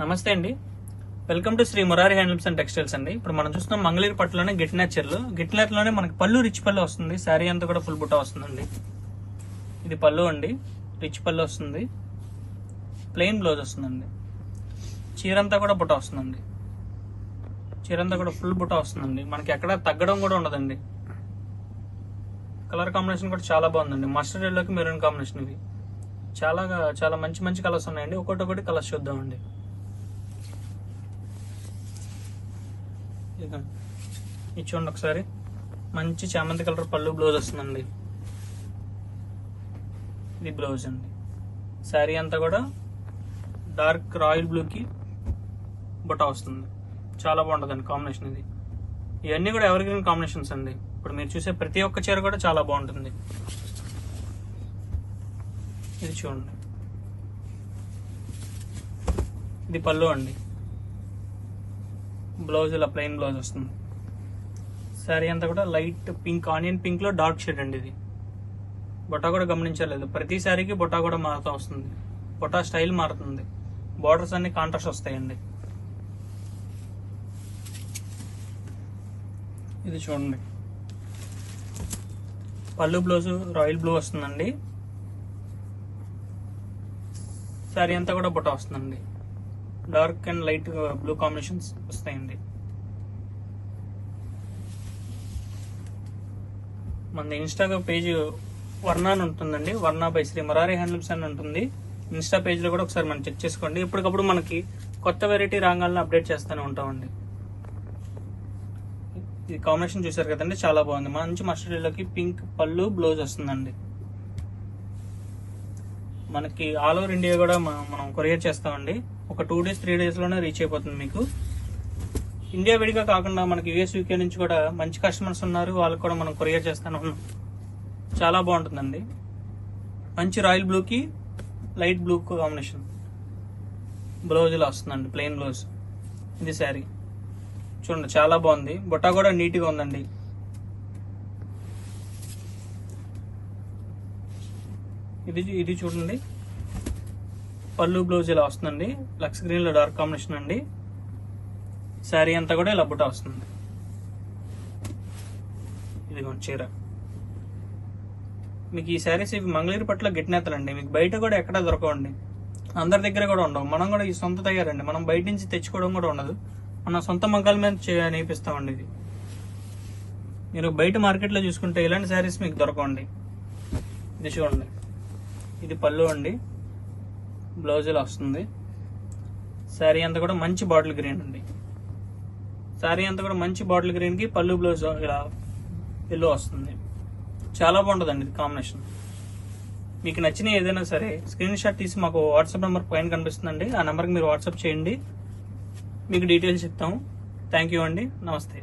నమస్తే అండి. Welcome to Shri Murari handlooms and textiles అండి. ఇప్పుడు మనం చూస్తున్నాం మంగళగిరి పట్టులోనే గిట్నాచర్లు నేచర్లు. మనకి పళ్ళు రిచ్ పళ్ళు వస్తుంది. శారీ అంతా కూడా ఫుల్ బుట్ట వస్తుందండి. ఇది పళ్ళు అండి. రిచ్ పళ్ళు వస్తుంది. ప్లెయిన్ బ్లౌజ్ వస్తుందండి. చీరంతా కూడా బుట్ట వస్తుందండి. చీరంతా కూడా ఫుల్ బుట్ట వస్తుందండి. మనకి ఎక్కడ తగ్గడం కూడా ఉండదండి. కలర్ కాంబినేషన్ కూడా చాలా బాగుందండి. మస్టర్డ్ ఎల్లోకి మెరూన్ కాంబినేషన్ ఇవి చాలా చాలా మంచి మంచి కలర్స్ ఉన్నాయండి. ఒకటి ఒకటి కలర్స్ చూద్దామండి. ఇది చూడండి ఒకసారి. మంచి చామంతి కలర్ పళ్ళు బ్లౌజ్ వస్తుందండి. ఇది బ్లౌజ్ అండి. శారీ అంతా కూడా డార్క్ రాయల్ బ్లూకి బుటా వస్తుంది. చాలా బాగుంటుందండి కాంబినేషన్ ఇది. ఇవన్నీ కూడా ఎవరిగ్రీన్ కాంబినేషన్స్ అండి. ఇప్పుడు మీరు చూసే ప్రతి ఒక్క చీర కూడా చాలా బాగుంటుంది. ఇది చూడండి. ఇది పళ్ళు అండి. బ్లౌజ్ ఇలా ప్లెయిన్ బ్లౌజ్ వస్తుంది. శారీ అంతా కూడా లైట్ పింక్ ఆనియన్ పింక్లో డార్క్ షేడ్ అండి ఇది. బొటా కూడా గమనించలేదు. ప్రతి శారీకి బొటా కూడా మారుతూ వస్తుంది. బొటా స్టైల్ మారుతుంది. బార్డర్స్ అన్ని కాంట్రాస్ట్ వస్తాయండి. ఇది చూడండి. పళ్ళు బ్లౌజ్ రాయల్ బ్లూ వస్తుందండి. శారీ అంతా కూడా బుట్ట వస్తుందండి. Dark and light blue combinations వస్తాయండి. మన ఇన్స్టాగ్రామ్ పేజ్ వర్ణ అని ఉంటుందండి. వర్ణ బై శ్రీ మరారి హ్యాండ్లూమ్స్ అని ఉంటుంది. ఇన్స్టా పేజ్లో కూడా ఒకసారి మనం చెక్ చేసుకోండి. ఇప్పటికప్పుడు మనకి కొత్త వెరైటీ రాగాలను అప్డేట్ చేస్తూనే ఉంటామండి. ఈ కాంబినేషన్ చూసారు కదండి చాలా బాగుంది. మంచి మస్టర్డ్లోకి పింక్ పళ్ళు బ్లౌజ్ వస్తుందండి. మనకి ఆల్ ఓవర్ ఇండియా కూడా మనం కొరియర్ చేస్తామండి. ఒక టూ డేస్ త్రీ డేస్లోనే రీచ్ అయిపోతుంది మీకు. ఇండియా విడిగా కాకుండా మనకి యూఎస్ యూకే నుంచి కూడా మంచి కస్టమర్స్ ఉన్నారు. వాళ్ళకి కూడా మనం కొరియర్ చేస్తాను. చాలా బాగుంటుందండి. మంచి రాయల్ బ్లూకి లైట్ బ్లూ కాంబినేషన్. బ్లౌజ్లో వస్తుందండి ప్లెయిన్ బ్లౌజ్ ఇది శారీ. చూడండి చాలా బాగుంది. బుట్ట కూడా నీట్గా ఉందండి. ఇది ఇది చూడండి. పళ్ళు బ్లౌజ్ ఇలా వస్తుందండి. లక్స్ గ్రీన్లో డార్క్ కాంబినేషన్ అండి. శారీ అంతా కూడా ఇలా బుట్ట వస్తుంది. ఇదిగోండి చీర. మీకు ఈ శారీస్ ఇవి మంగళగిరి పట్ల గిట్నేతలండి. మీకు బయట కూడా ఎక్కడ దొరకవండి. అందరి దగ్గర కూడా ఉండవు. మనం కూడా ఈ సొంత తయారండి. మనం బయట నుంచి తెచ్చుకోవడం కూడా ఉండదు. మన సొంత మగ్గాల మీద నేర్పిస్తామండి ఇది. మీరు బయట మార్కెట్లో చూసుకుంటే ఇలాంటి శారీస్ మీకు దొరకవండి. ఇది చూడండి. ఇది పళ్ళు అండి. బ్లౌజ్ ఇలా వస్తుంది. శారీ అంతా కూడా మంచి బాటిల్ గ్రీన్ అండి. శారీ అంతా కూడా మంచి బాటిల్ గ్రీన్కి పళ్ళు బ్లౌజ్ ఇలా ఎల్లో వస్తుంది. చాలా బాగుంటుందండి ఇది కాంబినేషన్. మీకు నచ్చిన ఏదైనా సరే స్క్రీన్ షాట్ తీసి మాకు వాట్సాప్ నెంబర్ పైన కనిపిస్తుందండి. ఆ నెంబర్కి మీరు వాట్సాప్ చేయండి. మీకు డీటెయిల్స్ చెప్తాము. థ్యాంక్ యూ అండి. నమస్తే.